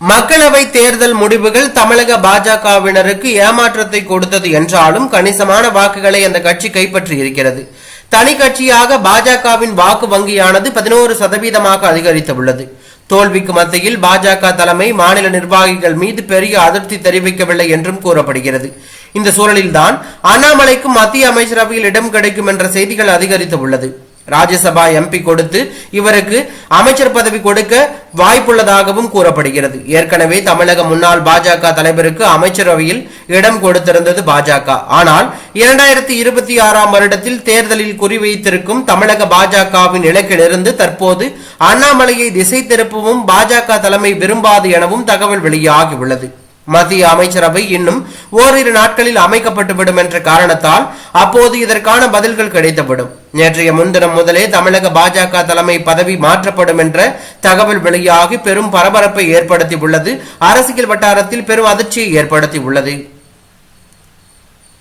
மக்களவை தேர்தல் முடிவுகள் தமிழக பாஜகவினருக்கு ஏமாற்றத்தை கொடுத்தது என்றாலும் கணிசமான வாக்குகளை அந்த கட்சி கைப்பற்றி இருக்கிறது தனி கட்சியாக பாஜகவின் வாக்கு வங்கியானது பதினோரு சதவீதமாக அதிகரித்துள்ளது. தோல்விக்கு மத்தியில் பாஜக தலைமை மாநில நிர்வாகிகள் மீது பெரிய அதிருப்தி தெரிவிக்கவில்லை என்றும் கூறப்படுகிறது. இந்த சூழலில்தான் அண்ணாமலைக்கும் மத்திய அமைச்சரவையில் இடம் கிடைக்கும் என்ற செய்திகள் அதிகரித்து உள்ளது ராஜ்யசபா எம்பி கொடுத்து இவருக்கு அமைச்சர் பதவி கொடுக்க வாய்ப்புள்ளதாகவும் கூறப்படுகிறது. ஏற்கனவே தமிழக முன்னாள் பாஜக தலைவருக்கு அமைச்சரவையில் இடம் கொடுத்திருந்தது பாஜக. ஆனால் இரண்டாயிரத்தி இருபத்தி ஆறாம் வருடத்தில் தேர்தலில் குறிவைத்திருக்கும் தமிழக பாஜகவின் இலக்கிலிருந்து தற்போது அண்ணாமலையை திசை திருப்பவும் பாஜக தலைமை விரும்பாது எனவும் தகவல் வெளியாகியுள்ளது. மத்திய அமைச்சரவை இன்னும் ஓரிரு நாட்களில் அமைக்கப்பட்டுவிடும் என்ற காரணத்தால் அப்போது இதற்கான பதில்கள் கிடைத்துவிடும். நேற்றைய முன்தினம் முதலே தமிழக பாஜக தலைமை பதவி மாற்றப்படும் என்ற தகவல் வெளியாகி பெரும் பரபரப்பை ஏற்படுத்தி உள்ளது அரசியல் வட்டாரத்தில் பெரும் அதிர்ச்சியை ஏற்படுத்தி உள்ளது